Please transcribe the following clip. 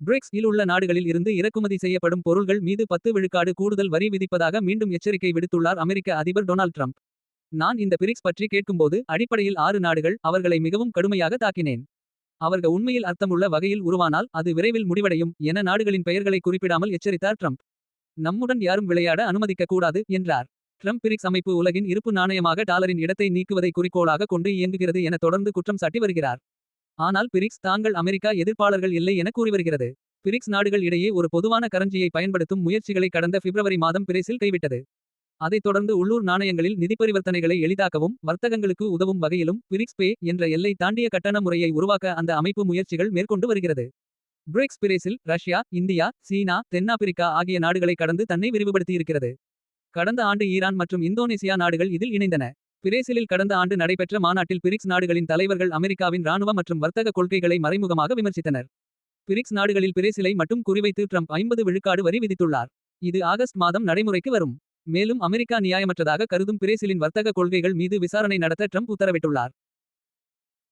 BRICS இல் உள்ள நாடுகளில் இருந்து இறக்குமதி செய்யப்படும் பொருள்கள் மீது பத்து விழுக்காடு கூடுதல் வரி விதிப்பதாக மீண்டும் எச்சரிக்கை விடுத்துள்ளார் அமெரிக்க அதிபர் டொனால்ட் ட்ரம்ப். நான் இந்த பிரிக்ஸ் பற்றி கேட்கும்போது அடிப்படையில் ஆறு நாடுகள் அவர்களை மிகவும் கடுமையாக தாக்கினேன். அவர்கள் உண்மையில் அர்த்தமுள்ள வகையில் உருவானால் அது விரைவில் முடிவடையும் என நாடுகளின் பெயர்களை குறிப்பிடாமல் எச்சரித்தார் ட்ரம்ப். நம்முடன் யாரும் விளையாட அனுமதிக்க கூடாது என்றார். ட்ரம்ப் பிரிக்ஸ் அமைப்பு உலகின் இருப்பு நாணயமாக டாலரின் இடத்தை நீக்குவதை குறிக்கோளாக கொண்டு இயங்குகிறது என தொடர்ந்து குற்றம் சாட்டி வருகிறார். ஆனால் பிரிக்ஸ் தாங்கள் அமெரிக்கா எதிர்ப்பாளர்கள் இல்லை என கூறி வருகிறது. பிரிக்ஸ் நாடுகள் இடையே ஒரு பொதுவான கரன்சியை பயன்படுத்தும் முயற்சிகளை கடந்த பிப்ரவரி மாதம் பிரேசில் கைவிட்டது. அதைத் தொடர்ந்து உள்ளூர் நாணயங்களில் நிதிப்பரிவர்த்தனைகளை எளிதாக்கவும் வர்த்தகங்களுக்கு உதவும் வகையிலும் பிரிக்ஸ் பே என்ற எல்லை தாண்டிய கட்டண முறையை உருவாக்க அந்த அமைப்பு முயற்சிகள் மேற்கொண்டு வருகிறது. பிரிக்ஸ் பிரேசில் ரஷ்யா இந்தியா சீனா தென்னாப்பிரிக்கா ஆகிய நாடுகளை கடந்து தன்னை விரிவுபடுத்தியிருக்கிறது. கடந்த ஆண்டு ஈரான் மற்றும் இந்தோனேசியா நாடுகள் இதில் இணைந்தன. பிரேசிலில் கடந்த ஆண்டு நடைபெற்ற மாநாட்டில் பிரிக்ஸ் நாடுகளின் தலைவர்கள் அமெரிக்காவின் ராணுவ மற்றும் வர்த்தக கொள்கைகளை மறைமுகமாக விமர்சித்தனர். பிரிக்ஸ் நாடுகளில் பிரேசிலை மட்டும் குறிவைத்து ட்ரம்ப் ஐம்பது விழுக்காடு வரி விதித்துள்ளார். இது ஆகஸ்ட் மாதம் நடைமுறைக்கு வரும். மேலும் அமெரிக்கா நியாயமற்றதாக கருதும் பிரேசிலின் வர்த்தக கொள்கைகள் மீது விசாரணை நடத்த ட்ரம்ப் உத்தரவிட்டுள்ளார்.